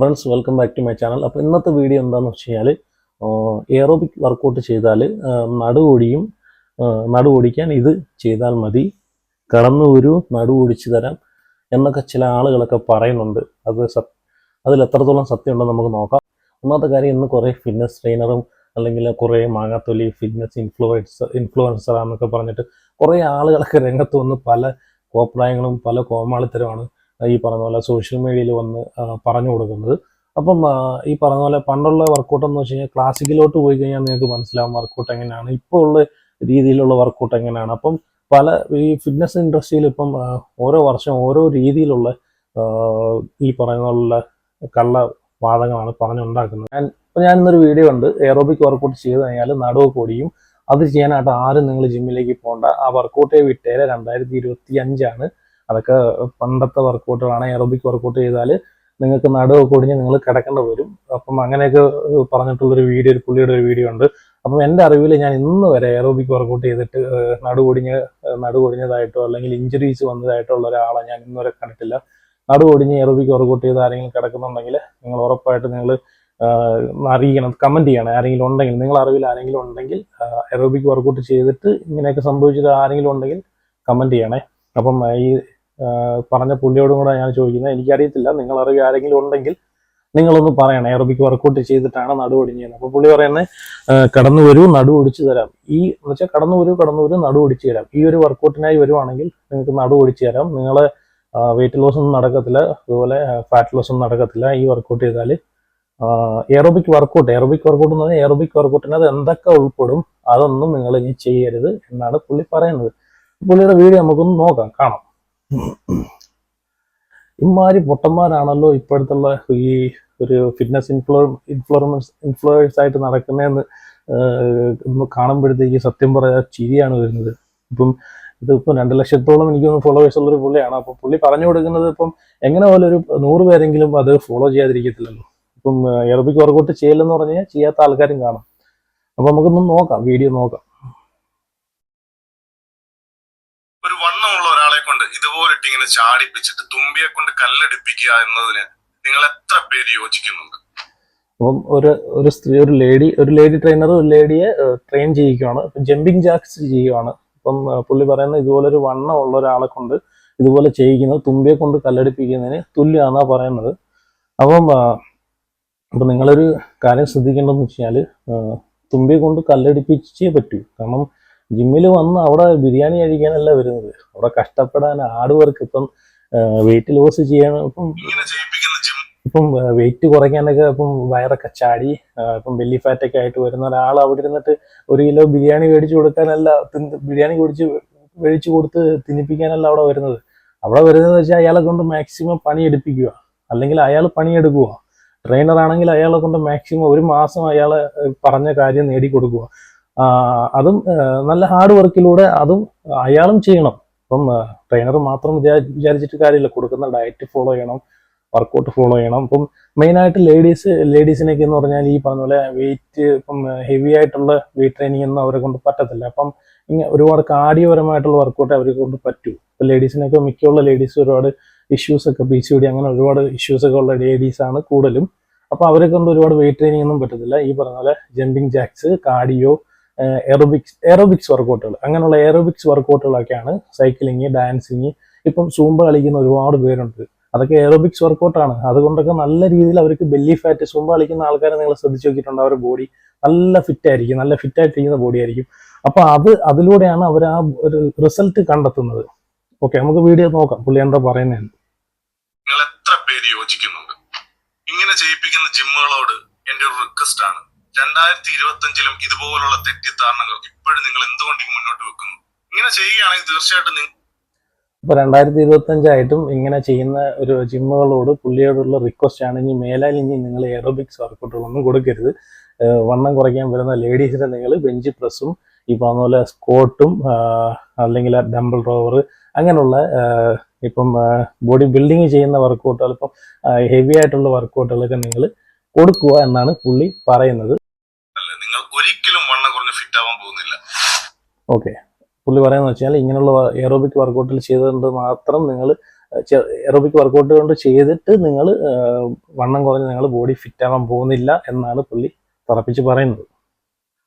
Friends welcome back to my channel അപ്പോൾ ഇന്നത്തെ video എന്താണെന്ന് വെച്ച് കഴിഞ്ഞാൽ എയറോബിക് വർക്കൗട്ട് ചെയ്താൽ നടുവൊടിയും നടുവൊടിക്കാൻ ഇത് ചെയ്താൽ മതി. കടന്നു ഒരു നടുവൊടിച്ചു തരാം എന്നൊക്കെ ചില ആളുകളൊക്കെ പറയുന്നുണ്ട്. അത് സത് അതിൽ എത്രത്തോളം സത്യമുണ്ടെന്ന് നമുക്ക് നോക്കാം. ഒന്നാമത്തെ കാര്യം ഇന്ന് കുറേ ഫിറ്റ്നസ് ട്രെയിനറും അല്ലെങ്കിൽ കുറേ മാങ്ങാത്തൊലി ഫിറ്റ്നസ് ഇൻഫ്ലുവൻസർ ആണെന്നൊക്കെ പറഞ്ഞിട്ട് കുറേ ആളുകളൊക്കെ രംഗത്ത് വന്ന് പല കോപ്രായങ്ങളും പല കോമാളിത്തരമാണ് ഈ പറഞ്ഞ പോലെ സോഷ്യൽ മീഡിയയിൽ വന്ന് പറഞ്ഞു കൊടുക്കുന്നത്. അപ്പം ഈ പറഞ്ഞ പോലെ പണ്ടുള്ള വർക്കൗട്ട് എന്ന് വെച്ച് കഴിഞ്ഞാൽ ക്ലാസിക്കിലോട്ട് പോയി കഴിഞ്ഞാൽ നിങ്ങൾക്ക് മനസ്സിലാവും വർക്കൗട്ട് എങ്ങനെയാണ്. ഇപ്പോൾ ഉള്ള രീതിയിലുള്ള വർക്കൗട്ട് എങ്ങനെയാണ്. അപ്പം പല ഈ ഫിറ്റ്നസ് ഇൻഡസ്ട്രിയിൽ ഇപ്പം ഓരോ വർഷം ഓരോ രീതിയിലുള്ള ഈ പറയുന്ന കള്ള വാദങ്ങളാണ് പറഞ്ഞുണ്ടാക്കുന്നത്. ഞാൻ ഇപ്പം ഞാൻ ഇന്നൊരു വീഡിയോ ഉണ്ട് എയറോബിക് വർക്കൗട്ട് ചെയ്ത് കഴിഞ്ഞാൽ നടുവ് പൊടിയും അത് ചെയ്യാനായിട്ട് ആരും നിങ്ങൾ ജിമ്മിലേക്ക് പോകണ്ട ആ വർക്കൗട്ടേ വിട്ടേരെ രണ്ടായിരത്തി ഇരുപത്തി അഞ്ചാണ് അതൊക്കെ പണ്ടത്തെ വർക്കൗട്ടുകളാണ് എറോബിക് വർക്കൗട്ട് ചെയ്താൽ നിങ്ങൾക്ക് നടുവ് പൊടിഞ്ഞ് നിങ്ങൾ കിടക്കേണ്ട വരും. അപ്പം അങ്ങനെയൊക്കെ പറഞ്ഞിട്ടുള്ളൊരു വീഡിയോ ഒരു പുള്ളിയുടെ ഒരു വീഡിയോ ഉണ്ട്. അപ്പം എന്റെ അറിവിൽ ഞാൻ ഇന്ന് വരെ എറോബിക് വർക്കൗട്ട് ചെയ്തിട്ട് നടുപൊടിഞ്ഞ് നടുപൊടിഞ്ഞതായിട്ടോ അല്ലെങ്കിൽ ഇഞ്ചുറീസ് വന്നതായിട്ടോ ഉള്ള ഒരാളെ ഞാൻ ഇന്ന് വരെ കണ്ടിട്ടില്ല. നടുപൊടിഞ്ഞ് എറോബിക് വർക്കൗട്ട് ചെയ്ത് ആരെങ്കിലും കിടക്കുന്നുണ്ടെങ്കിൽ നിങ്ങൾ ഉറപ്പായിട്ട് നിങ്ങൾ അറിയിക്കണം കമന്റ് ചെയ്യണം. ആരെങ്കിലും ഉണ്ടെങ്കിൽ നിങ്ങൾ അറിവിൽ ആരെങ്കിലും ഉണ്ടെങ്കിൽ എറോബിക് വർക്കൗട്ട് ചെയ്തിട്ട് ഇങ്ങനെയൊക്കെ സംഭവിച്ചത് ആരെങ്കിലും ഉണ്ടെങ്കിൽ കമന്റ് ചെയ്യണേ. അപ്പം ഈ പറഞ്ഞ പുള്ളിയോടും കൂടെ ഞാൻ ചോദിക്കുന്നത് എനിക്കറിയത്തില്ല നിങ്ങൾ അറിവ് ആരെങ്കിലും ഉണ്ടെങ്കിൽ നിങ്ങളൊന്ന് പറയണം. എയറോബിക് വർക്കൗട്ട് ചെയ്തിട്ടാണ് നടു ഒടിഞ്ഞത് അപ്പോൾ പുള്ളി പറയുന്നത് കടന്നു വരൂ നടു ഒടിച്ചു തരാം. ഈ എന്ന് വെച്ചാൽ കടന്നു വരൂ കടന്നു വരൂ നടു ഒടിച്ചു തരാം. ഈ ഒരു വർക്കൗട്ടിനായി വരുവാണെങ്കിൽ നിങ്ങൾക്ക് നടു ഒടിച്ചു തരാം. നിങ്ങളെ വെയിറ്റ് ലോസ് ഒന്നും നടക്കത്തില്ല അതുപോലെ ഫാറ്റ് ലോസ് ഒന്നും നടക്കത്തില്ല ഈ വർക്കൗട്ട് ചെയ്താൽ എയറോബിക് വർക്കൗട്ട് എയറോബിക് വർക്കൗട്ട് എന്ന് പറഞ്ഞാൽ എയറോബിക് വർക്കൗട്ടിനകത്ത് എന്തൊക്കെ ഉൾപ്പെടും അതൊന്നും നിങ്ങൾ ഇനി ചെയ്യരുത് എന്നാണ് പുള്ളി പറയുന്നത്. പുള്ളിയുടെ വീഡിയോ നമുക്കൊന്ന് നോക്കാം കാണാം. ഇമാതിരി പൊട്ടന്മാരാണല്ലോ ഇപ്പോഴത്തുള്ള ഈ ഒരു ഫിറ്റ്നസ് ഇൻഫ്ലു ഇൻഫ്ലുവൻസ് ഇൻഫ്ലുവൻസ് ആയിട്ട് നടക്കുന്നതെന്ന് കാണുമ്പോഴത്തേക്ക് സത്യം പറയാ ചിരിയാണ് വരുന്നത്. ഇപ്പം ഇതിപ്പം രണ്ട് ലക്ഷത്തോളം എനിക്കൊന്ന് ഫോളോവേഴ്സ് ഉള്ളൊരു പുള്ളിയാണ്. അപ്പം പുള്ളി പറഞ്ഞു കൊടുക്കുന്നത് ഇപ്പം എങ്ങനെ പോലെ ഒരു നൂറ് പേരെങ്കിലും അത് ഫോളോ ചെയ്യാതിരിക്കത്തില്ലല്ലോ. ഇപ്പം എറബിക്ക് വർക്കൗട്ട് ചെയ്യില്ലെന്ന് പറഞ്ഞാൽ ചെയ്യാത്ത ആൾക്കാരും കാണും. അപ്പം നമുക്കൊന്ന് നോക്കാം വീഡിയോ നോക്കാം ഒരു വണ്ണമുള്ള ഒരാളെ കൊണ്ട് ഇതുപോലിട്ട് ഇങ്ങനെ ചാടിപ്പിച്ചിട്ട് തുമ്പിയെ കൊണ്ട് കല്ലെടുപ്പിക്കുക എന്നതിന് നിങ്ങൾ എത്ര പേര് യോജിക്കുന്നുണ്ട്? അപ്പം ഒരു ഒരു സ്ത്രീ ഒരു ലേഡി ഒരു ലേഡി ട്രെയിനർ ഒരു ലേഡിയെ ട്രെയിൻ ചെയ്യിക്കുകയാണ് ജമ്പിങ് ജാക്സ് ചെയ്യുകയാണ്. അപ്പം പുള്ളി പറയുന്ന ഇതുപോലെ ഒരു വണ്ണം ഉള്ള ഒരാളെ കൊണ്ട് ഇതുപോലെ ചെയ്യിക്കുന്നത് തുമ്പിയെ കൊണ്ട് കല്ലടിപ്പിക്കുന്നതിന് തുല്യമാണെന്നാണ് പറയുന്നത്. അപ്പം അപ്പം നിങ്ങളൊരു കാര്യം ശ്രദ്ധിക്കേണ്ടതെന്ന് വെച്ച് തുമ്പിയെ കൊണ്ട് കല്ലടിപ്പിച്ചേ പറ്റൂ. കാരണം ജിമ്മിൽ വന്ന് അവിടെ ബിരിയാണി കഴിക്കാനല്ല വരുന്നത്. അവിടെ കഷ്ടപ്പെടാൻ ഹാർഡ് വർക്ക് ഇപ്പം വെയിറ്റ് ലോസ് ചെയ്യാൻ ഇപ്പം ഇപ്പം വെയിറ്റ് കുറയ്ക്കാനൊക്കെ ഇപ്പം വയറൊക്കെ ചാടി ഇപ്പം ബെല്ലി ഫാറ്റൊക്കെ ആയിട്ട് വരുന്ന ഒരാൾ അവിടെ ഇരുന്നിട്ട് ഒരു കിലോ ബിരിയാണി മേടിച്ചു കൊടുക്കാനല്ല ബിരിയാണി കുടിച്ച് മേടിച്ചു കൊടുത്ത് തിന്നിപ്പിക്കാനല്ല അവിടെ വരുന്നത്. അവിടെ വരുന്നത് വെച്ചാൽ അയാളെ കൊണ്ട് മാക്സിമം പണി എടുപ്പിക്കുക. അല്ലെങ്കിൽ അയാൾ പണിയെടുക്കുക ട്രെയിനർ ആണെങ്കിൽ അയാളെ കൊണ്ട് മാക്സിമം ഒരു മാസം അയാളെ പറഞ്ഞ കാര്യം നേടിക്കൊടുക്കുക. അതും നല്ല ഹാർഡ് വർക്കിലൂടെ അതും അയാളും ചെയ്യണം. ഇപ്പം ട്രെയിനർ മാത്രം വിചാരിച്ചിട്ട് കാര്യമില്ല. കൊടുക്കുന്ന ഡയറ്റ് ഫോളോ ചെയ്യണം. വർക്കൗട്ട് ഫോളോ ചെയ്യണം. ഇപ്പം മെയിനായിട്ട് ലേഡീസ് ലേഡീസിനൊക്കെ എന്ന് പറഞ്ഞാൽ ഈ പറഞ്ഞ പോലെ വെയിറ്റ് ഇപ്പം ഹെവി ആയിട്ടുള്ള വെയിറ്റ് ട്രെയിനിങ് ഒന്നും അവരെ കൊണ്ട് പറ്റത്തില്ല. അപ്പം ഇങ്ങനെ ഒരുപാട് കാർഡിയോപരമായിട്ടുള്ള വർക്കൗട്ട് അവരെ കൊണ്ട് പറ്റൂ. ഇപ്പം ലേഡീസിനൊക്കെ മിക്കുള്ള ലേഡീസ് ഒരുപാട് ഇഷ്യൂസ് ഒക്കെ പി സി ഡി അങ്ങനെ ഒരുപാട് ഇഷ്യൂസ് ഒക്കെ ഉള്ള ലേഡീസ് ആണ് കൂടുതലും. അപ്പോൾ അവരെ കൊണ്ട് ഒരുപാട് വെയിറ്റ് ട്രെയിനിങ് ഒന്നും പറ്റത്തില്ല. ഈ പറഞ്ഞ പോലെ jumping jacks cardio aerobics aerobics വർക്കൗട്ടുകൾ അങ്ങനെയുള്ള എറോബിക്സ് വർക്കൗട്ടുകളൊക്കെയാണ് സൈക്ലിങ് ഡാൻസിങ് ഇപ്പം സൂമ്പ കളിക്കുന്ന ഒരുപാട് പേരുണ്ട്. അതൊക്കെ എറോബിക്സ് വർക്കൗട്ടാണ് അതുകൊണ്ടൊക്കെ നല്ല രീതിയിൽ അവർക്ക് ബെല്ലി ഫാറ്റ് സൂമ്പ കളിക്കുന്ന ആൾക്കാരെ നിങ്ങൾ ശ്രദ്ധിച്ചു നോക്കിയിട്ടുണ്ട്. അവരുടെ ബോഡി നല്ല ഫിറ്റ് ആയിരിക്കും. നല്ല ഫിറ്റ് ആയിട്ടിരിക്കുന്ന ബോഡി ആയിരിക്കും. അപ്പൊ അത് അതിലൂടെയാണ് അവർ ആ ഒരു റിസൾട്ട് കണ്ടെത്തുന്നത്. ഓക്കെ നമുക്ക് വീഡിയോ നോക്കാം. പുള്ളി എന്താ പറയുന്നത് നിങ്ങൾ എത്ര പേര് യോജിക്കുന്നുണ്ട്? ഇങ്ങനെ ചെയ്യിപ്പിക്കുന്ന ജിമ്മുകളോട് എന്റെ ഒരു റിക്വസ്റ്റ് ആണ്. രണ്ടായിരത്തി ഇരുപത്തി അഞ്ചിലും ഇതുപോലുള്ള തെറ്റിദ്ധാരണകൾ ഇപ്പോഴും നിങ്ങൾ എന്തുകൊണ്ട് മുന്നോട്ട് വെക്കുന്നു? ഇങ്ങനെ ചെയ്യുകയാണെങ്കിൽ തീർച്ചയായിട്ടും ഇപ്പൊ രണ്ടായിരത്തി ഇരുപത്തി അഞ്ചായിട്ടും ഇങ്ങനെ ചെയ്യുന്ന ഒരു ജിമ്മുകളോട് പുള്ളിയോടുള്ള റിക്വസ്റ്റ് ആണ്. ഇനി മേലാൽ ഇനി നിങ്ങൾ എയറോബിക്സ് വർക്കൗട്ടുകളൊന്നും കൊടുക്കരുത്. വണ്ണം കുറയ്ക്കാൻ വരുന്ന ലേഡീസിനെ നിങ്ങൾ ബെഞ്ച് പ്രസ്സും ഈ പറഞ്ഞ പോലെ സ്കോട്ടും അല്ലെങ്കിൽ ഡംബിൾ റോവർ അങ്ങനെയുള്ള ഇപ്പം ബോഡി ബിൽഡിങ് ചെയ്യുന്ന വർക്കൗട്ടുകൾ ഇപ്പം ഹെവി ആയിട്ടുള്ള വർക്കൗട്ടുകളൊക്കെ നിങ്ങൾ കൊടുക്കുക എന്നാണ് പുള്ളി പറയുന്നത് അല്ല നിങ്ങൾ ഒരിക്കലും വണ്ണം കുറഞ്ഞ് ഫിറ്റ് ആവാൻ പോകുന്നില്ല ഓക്കെ. പുള്ളി പറയുന്നത് വെച്ചാൽ ഇങ്ങനെയുള്ള എറോബിക് വർക്കൗട്ടിൽ ചെയ്തുകൊണ്ട് മാത്രം നിങ്ങൾ എറോബിക് വർക്കൗട്ട് കൊണ്ട് ചെയ്തിട്ട് നിങ്ങൾ വണ്ണം കുറഞ്ഞ് നിങ്ങൾ ബോഡി ഫിറ്റ് ആവാൻ പോകുന്നില്ല എന്നാണ് പുള്ളി തറപ്പിച്ച് പറയുന്നത്.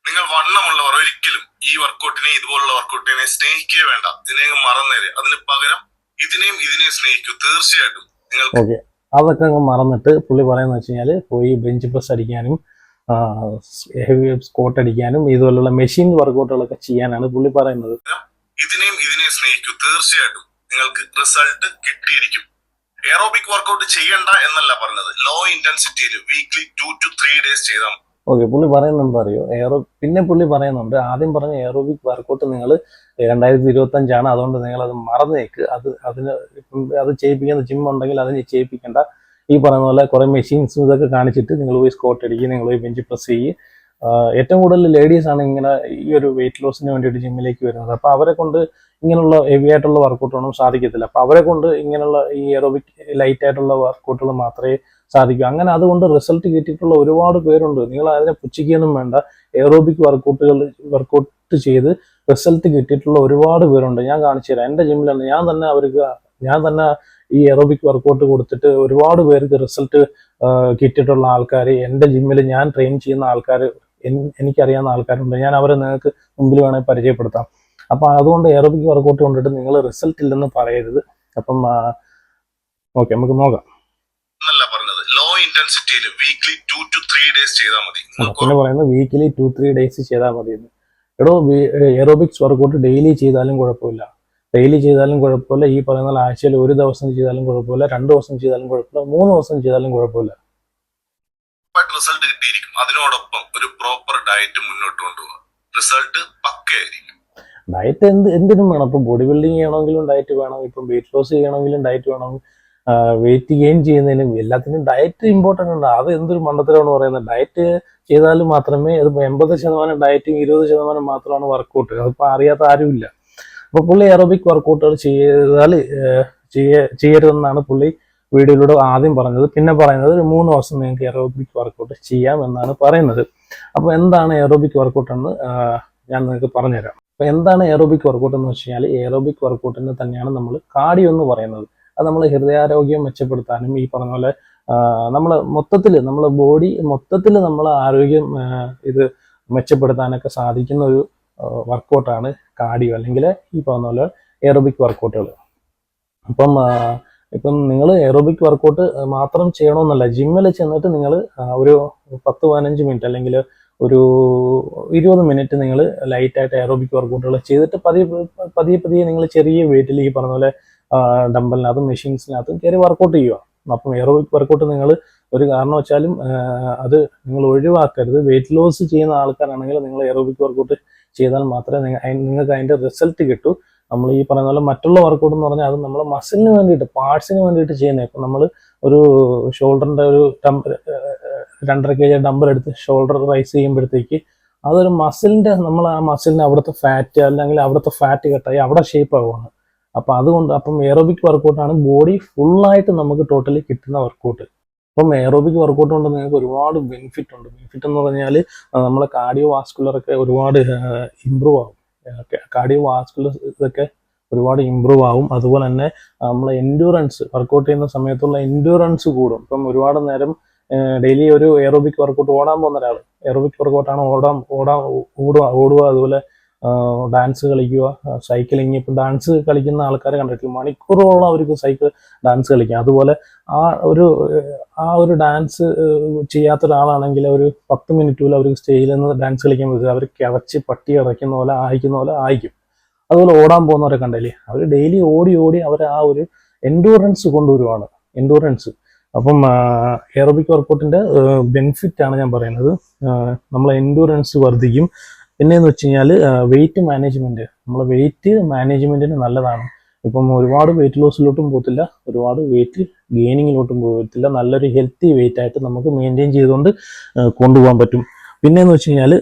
നിങ്ങൾ വണ്ണമുള്ളവർ ഒരിക്കലും ഈ വർക്കൗട്ടിനെ ഇതുപോലുള്ള വർക്കൗട്ടിനെ സ്നേഹിക്കുക വേണ്ട. ഇതിനെ മറന്നേര്. അതിന് പകരം ഇതിനെയും ഇതിനെയും സ്നേഹിക്കൂ. തീർച്ചയായിട്ടും നിങ്ങൾക്ക് ഓക്കെ. അതൊക്കെ അങ്ങ് മറന്നിട്ട് പുള്ളി പറയുന്നത് വെച്ച് കഴിഞ്ഞാൽ പോയി ബെഞ്ച് പ്രസ് അടിക്കാനും ഹെവി സ്കോട്ട് അടിക്കാനും ഇതുപോലുള്ള മെഷീൻ വർക്കൗട്ടുകളൊക്കെ ചെയ്യാനാണ് പുള്ളി പറയുന്നത്. ഇതിനെയും ഇതിനെയും സ്നേഹിക്കൂ തീർച്ചയായിട്ടും നിങ്ങൾക്ക് റിസൾട്ട് കിട്ടിയിരിക്കും. എയറോബിക് വർക്കൗട്ട് ചെയ്യണ്ട എന്നല്ല പറഞ്ഞത്. Low ഇന്റൻസിറ്റിയിൽ weekly two two three days ചെയ്താൽ. ഓക്കെ പുള്ളി പറയുന്നുണ്ട് അറിയോ? എയറോ പിന്നെ പുള്ളി പറയുന്നുണ്ട് ആദ്യം പറഞ്ഞ എയറോബിക് വർക്കൗട്ട് നിങ്ങൾ രണ്ടായിരത്തി ഇരുപത്തി അഞ്ചാണ് അതുകൊണ്ട് നിങ്ങൾ അത് മറന്നേക്ക്. അത് അതിന് അത് ചെയ്യിപ്പിക്കുന്ന ജിം ഉണ്ടെങ്കിൽ അതിന് ചെയ്യിപ്പിക്കേണ്ട. ഈ പറയുന്ന പോലെ കുറെ മെഷീൻസും ഇതൊക്കെ കാണിച്ചിട്ട് നിങ്ങൾ പോയി സ്കോട്ട് അടിക്കുക നിങ്ങൾ പോയി ബെഞ്ച് പ്രസ് ചെയ്യുക. ഏറ്റവും കൂടുതൽ ലേഡീസ് ആണ് ഇങ്ങനെ ഈ ഒരു വെയിറ്റ് ലോസിന് വേണ്ടിയിട്ട് ജിമ്മിലേക്ക് വരുന്നത്. അപ്പൊ അവരെ കൊണ്ട് ഇങ്ങനെയുള്ള ഹെവി ആയിട്ടുള്ള വർക്കൗട്ട് ഒന്നും സാധിക്കത്തില്ല. അപ്പൊ അവരെ കൊണ്ട് ഇങ്ങനെയുള്ള ഈ എറോബിക് ലൈറ്റ് ആയിട്ടുള്ള വർക്കൗട്ടുകൾ മാത്രമേ സാധിക്കൂ. അങ്ങനെ അതുകൊണ്ട് റിസൾട്ട് കിട്ടിയിട്ടുള്ള ഒരുപാട് പേരുണ്ട്. നിങ്ങൾ അതിനെ പുച്ഛിക്കുകയൊന്നും വേണ്ട. എറോബിക് വർക്കൗട്ടുകൾ വർക്കൗട്ട് ചെയ്ത് റിസൾട്ട് കിട്ടിയിട്ടുള്ള ഒരുപാട് പേരുണ്ട്. ഞാൻ കാണിച്ചു തരാം എന്റെ ജിമ്മിലാണ് ഞാൻ തന്നെ അവർക്ക് ഞാൻ തന്നെ ഈ എറോബിക് വർക്കൗട്ട് കൊടുത്തിട്ട് ഒരുപാട് പേർക്ക് റിസൾട്ട് കിട്ടിയിട്ടുള്ള ആൾക്കാർ എന്റെ ജിമ്മിൽ ഞാൻ ട്രെയിൻ ചെയ്യുന്ന ആൾക്കാർ എനിക്കറിയാവുന്ന ആൾക്കാരുണ്ട്. ഞാൻ അവരെ നിങ്ങൾക്ക് മുമ്പിൽ വേണമെങ്കിൽ പരിചയപ്പെടുത്താം. അപ്പം അതുകൊണ്ട് എറോബിക് വർക്കൗട്ട് കൊണ്ടിട്ട് നിങ്ങൾ റിസൾട്ട് ഇല്ലെന്ന് പറയരുത്. അപ്പം ഓക്കെ നമുക്ക് നോക്കാം. Low ഇന്റൻസിറ്റിയിൽ weekly two two three days ചെയ്താൽ മതി പിന്നെ പറയുന്നത് വീക്കിലി ടു ത്രീ ഡേയ്സ് ചെയ്താൽ മതി എടോ എറോബിക്സ് വർക്കൗട്ട് ഡെയിലി ചെയ്താലും കുഴപ്പമില്ല. ഡെയിലി ചെയ്താലും കുഴപ്പമില്ല. ഈ പറയുന്ന ആഴ്ചയിൽ ഒരു ദിവസം ചെയ്താലും കുഴപ്പമില്ല. രണ്ട് ദിവസം ചെയ്താലും കുഴപ്പമില്ല. മൂന്ന് ദിവസം ചെയ്താലും കുഴപ്പമില്ല. റിസൾട്ട് കിട്ടിയിരിക്കും. അതിനോടൊപ്പം ഒരു പ്രോപ്പർ ഡയറ്റ് മുന്നോട്ട് കൊണ്ടുപോകുക റിസൾട്ട് പക്കയായിരിക്കും ഡയറ്റ് എന്ത് എന്തിനും വേണം. ഇപ്പം ബോഡി ബിൽഡിംഗ് ചെയ്യണമെങ്കിലും ഡയറ്റ് വേണം. ഇപ്പം വെയിറ്റ് ലോസ് ചെയ്യണമെങ്കിലും ഡയറ്റ് വേണം. വെയിറ്റ് ഗെയിൻ ചെയ്യുന്നതിനും എല്ലാത്തിനും ഡയറ്റ് ഇമ്പോർട്ടന്റ് ഉണ്ട് അത് എന്തൊരു മണ്ഡലമാണ് പറയുന്നത്. ഡയറ്റ് ചെയ്താൽ മാത്രമേ അത് എൺപത് ശതമാനം ഡയറ്റും ഇരുപത് ശതമാനം മാത്രമാണ് വർക്കൗട്ട് അതിപ്പോൾ അറിയാത്ത ആരുമില്ല. അപ്പോൾ പുള്ളി എറോബിക് വർക്കൗട്ടുകൾ ചെയ്താൽ ചെയ്യ ചെയ്യരുതെന്നാണ് പുള്ളി വീഡിയോയിലൂടെ ആദ്യം പറഞ്ഞത്. പിന്നെ പറയുന്നത് ഒരു മൂന്ന് ദിവസം നിങ്ങൾക്ക് എറോബിക് വർക്കൗട്ട് ചെയ്യാം എന്നാണ് പറയുന്നത്. അപ്പോൾ എന്താണ് എറോബിക് വർക്കൗട്ട് എന്ന് ഞാൻ നിങ്ങൾക്ക് പറഞ്ഞുതരാം. അപ്പോൾ എന്താണ് എറോബിക് വർക്കൗട്ട് എന്ന് വെച്ച് കഴിഞ്ഞാൽ എറോബിക് വർക്കൗട്ടിന് തന്നെയാണ് നമ്മൾ കാർഡിയോ എന്ന് പറയുന്നത്. അത് നമ്മൾ ഹൃദയാരോഗ്യം മെച്ചപ്പെടുത്താനും ഈ പറഞ്ഞ പോലെ നമ്മൾ മൊത്തത്തിൽ നമ്മൾ ബോഡി മൊത്തത്തിൽ നമ്മൾ ആരോഗ്യം ഇത് മെച്ചപ്പെടുത്താനൊക്കെ സാധിക്കുന്ന ഒരു വർക്കൗട്ടാണ് കാർഡിയോ അല്ലെങ്കിൽ ഈ പറഞ്ഞ പോലെ എറോബിക് വർക്കൗട്ടുകൾ അപ്പം ഇപ്പം നിങ്ങൾ എറോബിക് വർക്കൗട്ട് മാത്രം ചെയ്യണമെന്നല്ല ജിമ്മിൽ ചെന്നിട്ട് നിങ്ങൾ ഒരു പത്ത് പതിനഞ്ച് മിനിറ്റ് അല്ലെങ്കിൽ ഒരു ഇരുപത് മിനിറ്റ് നിങ്ങൾ ലൈറ്റായിട്ട് എറോബിക് വർക്കൗട്ടുകൾ ചെയ്തിട്ട് പതിയെ പതിയെ പതിയെ നിങ്ങൾ ചെറിയ വെയിറ്റിൽ ഈ പറഞ്ഞ പോലെ ഡമ്പലിനകത്തും മെഷീൻസിനകത്തും കയറി വർക്കൗട്ട് ചെയ്യുക. അപ്പം എറോബിക് വർക്കൗട്ട് നിങ്ങൾ ഒരു കാരണം വെച്ചാലും അത് നിങ്ങൾ ഒഴിവാക്കരുത്. വെയിറ്റ് ലോസ് ചെയ്യുന്ന ആൾക്കാരാണെങ്കിൽ നിങ്ങൾ എറോബിക് വർക്കൗട്ട് ചെയ്താൽ മാത്രമേ നിങ്ങൾ നിങ്ങൾക്ക് അതിന്റെ റിസൾട്ട് കിട്ടൂ. നമ്മൾ ഈ പറയുന്ന പോലെ മറ്റുള്ള വർക്കൗട്ട് എന്ന് പറഞ്ഞാൽ അത് നമ്മൾ മസിലിന് വേണ്ടിയിട്ട് പാർട്സിന് വേണ്ടിയിട്ട് ചെയ്യുന്നത്. ഇപ്പം നമ്മൾ ഒരു ഷോൾഡറിന്റെ ഒരു രണ്ടര കെ ജി ഡംബർ എടുത്ത് ഷോൾഡർ റൈസ് ചെയ്യുമ്പോഴത്തേക്ക് അതൊരു മസിലിന്റെ നമ്മൾ ആ മസിലിന് അവിടുത്തെ ഫാറ്റ് അല്ലെങ്കിൽ അവിടുത്തെ ഫാറ്റ് കട്ടായി അവിടെ ഷേപ്പ് ആവുകയാണ് അപ്പം അതുകൊണ്ട് അപ്പം എയറോബിക് വർക്കൗട്ടാണ് ബോഡി ഫുള്ളായിട്ട് നമുക്ക് ടോട്ടലി കിട്ടുന്ന വർക്കൗട്ട് അപ്പം എയറോബിക് വർക്കൗട്ട് കൊണ്ട് നിങ്ങൾക്ക് ഒരുപാട് ബെനിഫിറ്റ് ഉണ്ട്. ബെനിഫിറ്റ് എന്ന് പറഞ്ഞാൽ നമ്മളെ കാർഡിയോ വാസ്കുലർ ഒക്കെ ഒരുപാട് ഇമ്പ്രൂവ് ആവും. കാർഡിയോ വാസ്കുലർ ഇതൊക്കെ ഒരുപാട് ഇമ്പ്രൂവ് ആവും. അതുപോലെ തന്നെ നമ്മളെ എൻഡ്യൂറൻസ് വർക്കൗട്ട് ചെയ്യുന്ന സമയത്തുള്ള എൻഡ്യൂറൻസ് കൂടും. ഇപ്പം ഒരുപാട് നേരം ഡെയിലി ഒരു എയറോബിക് വർക്കൗട്ട് ഓടാൻ പോകുന്ന ഒരാൾ എയറോബിക് വർക്കൗട്ടാണ് ഓടാൻ ഓടാൻ ഓടുക ഓടുക. അതുപോലെ ഡാൻസ് കളിക്കുക സൈക്ലിങ് ഇപ്പം ഡാൻസ് കളിക്കുന്ന ആൾക്കാരെ കണ്ടിട്ടില്ല? മണിക്കൂറോളം അവർക്ക് സൈക്കിൾ ഡാൻസ് കളിക്കാം. അതുപോലെ ആ ഒരു ആ ഒരു ഡാൻസ് ചെയ്യാത്ത ഒരാളാണെങ്കിൽ ഒരു പത്ത് മിനിറ്റ് പോലും അവർക്ക് സ്റ്റേജിൽ നിന്ന് ഡാൻസ് കളിക്കാൻ പറ്റും. അവർ കിളച്ച് പട്ടി ഇറക്കുന്ന പോലെ ആയിക്കുന്ന പോലെ ആയിക്കും അതുപോലെ ഓടാൻ പോകുന്നവരെ കണ്ടില്ലേ? അവർ ഡെയിലി ഓടി ഓടി അവർ ആ ഒരു എൻഡൂറൻസ് കൊണ്ടുവരുവാണ്. എൻഡൂറൻസ് അപ്പം എയറോബിക് വർക്കൗട്ടിന്റെ ബെനിഫിറ്റ് ആണ് ഞാൻ പറയുന്നത്. നമ്മളെ എൻഡൂറൻസ് വർദ്ധിക്കും. പിന്നെയെന്ന് വെച്ച് കഴിഞ്ഞാൽ വെയിറ്റ് മാനേജ്മെന്റ് നമ്മളെ വെയിറ്റ് മാനേജ്മെന്റിന് നല്ലതാണ്. ഇപ്പം ഒരുപാട് വെയിറ്റ് ലോസിലോട്ടും പോകത്തില്ല ഒരുപാട് വെയിറ്റ് ഗെയിനിങ്ങിലോട്ടും പോകത്തില്ല. നല്ലൊരു ഹെൽത്തി വെയിറ്റ് ആയിട്ട് നമുക്ക് മെയിന്റെയിൻ ചെയ്തുകൊണ്ട് കൊണ്ടുപോകാൻ പറ്റും. പിന്നെയെന്ന് വെച്ച് കഴിഞ്ഞാൽ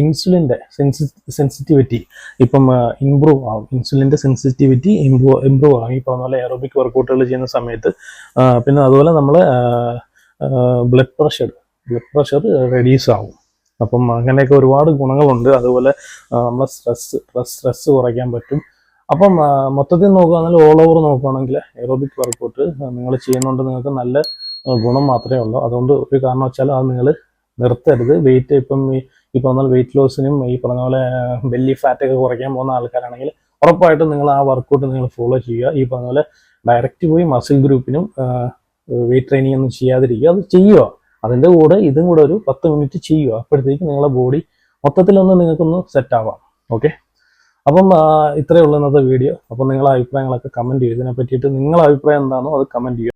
ഇൻസുലിന്റെ സെൻസി സെൻസിറ്റിവിറ്റി ഇപ്പം ഇമ്പ്രൂവ് ആവും. ഇൻസുലിന്റെ സെൻസിറ്റിവിറ്റി ഇമ്പ്രൂവ് ഇമ്പ്രൂവ് ആവും. ഈ പറഞ്ഞ പോലെ എറോബിക് വർക്കൗട്ടുകൾ ചെയ്യുന്ന സമയത്ത് പിന്നെ അതുപോലെ നമ്മൾ blood pressure blood pressure reduce ആവും. അപ്പം അങ്ങനെയൊക്കെ ഒരുപാട് ഗുണങ്ങളുണ്ട്. അതുപോലെ നമ്മളെ സ്ട്രെസ് സ്ട്രെസ് കുറയ്ക്കാൻ പറ്റും. അപ്പം മൊത്തത്തിൽ നോക്കുകയാണെങ്കിൽ ഓൾ ഓവർ നോക്കുകയാണെങ്കിൽ എറോബിക് വർക്കൗട്ട് നിങ്ങൾ ചെയ്യുന്നുണ്ട് നിങ്ങൾക്ക് നല്ല ഗുണം മാത്രമേ ഉള്ളൂ. അതുകൊണ്ട് ഒരു കാരണം വെച്ചാൽ അത് നിങ്ങൾ നിർത്തരുത്. വെയിറ്റ് ഇപ്പം ഈ ഈ വെയിറ്റ് ലോസിനും ഈ പറഞ്ഞ പോലെ ബെല്ലി ഫാറ്റ് ഒക്കെ കുറയ്ക്കാൻ പോകുന്ന ആൾക്കാരാണെങ്കിൽ ഉറപ്പായിട്ടും നിങ്ങൾ ആ വർക്കൗട്ട് നിങ്ങൾ ഫോളോ ചെയ്യുക. ഈ പറഞ്ഞ പോലെ ഡയറക്റ്റ് പോയി മസിൽ ഗ്രൂപ്പിനും വെയിറ്റ് ട്രെയിനിങ് ഒന്നും ചെയ്യാതിരിക്കുക. അത് ചെയ്യുക. അതിന്റെ കൂടെ ഇതും കൂടെ ഒരു പത്ത് മിനിറ്റ് ചെയ്യുക. അപ്പോഴത്തേക്ക് നിങ്ങളുടെ ബോഡി മൊത്തത്തിലൊന്ന് നിങ്ങൾക്കൊന്ന് സെറ്റ് ആവാം. ഓക്കെ അപ്പം ഇത്രയേ ഉള്ളൂ ഇന്നത്തെ വീഡിയോ അപ്പം നിങ്ങളുടെ അഭിപ്രായങ്ങളൊക്കെ കമന്റ് ചെയ്യും. ഇതിനെ പറ്റിയിട്ട് നിങ്ങളുടെ അഭിപ്രായം എന്താണോ അത് കമന്റ് ചെയ്യുക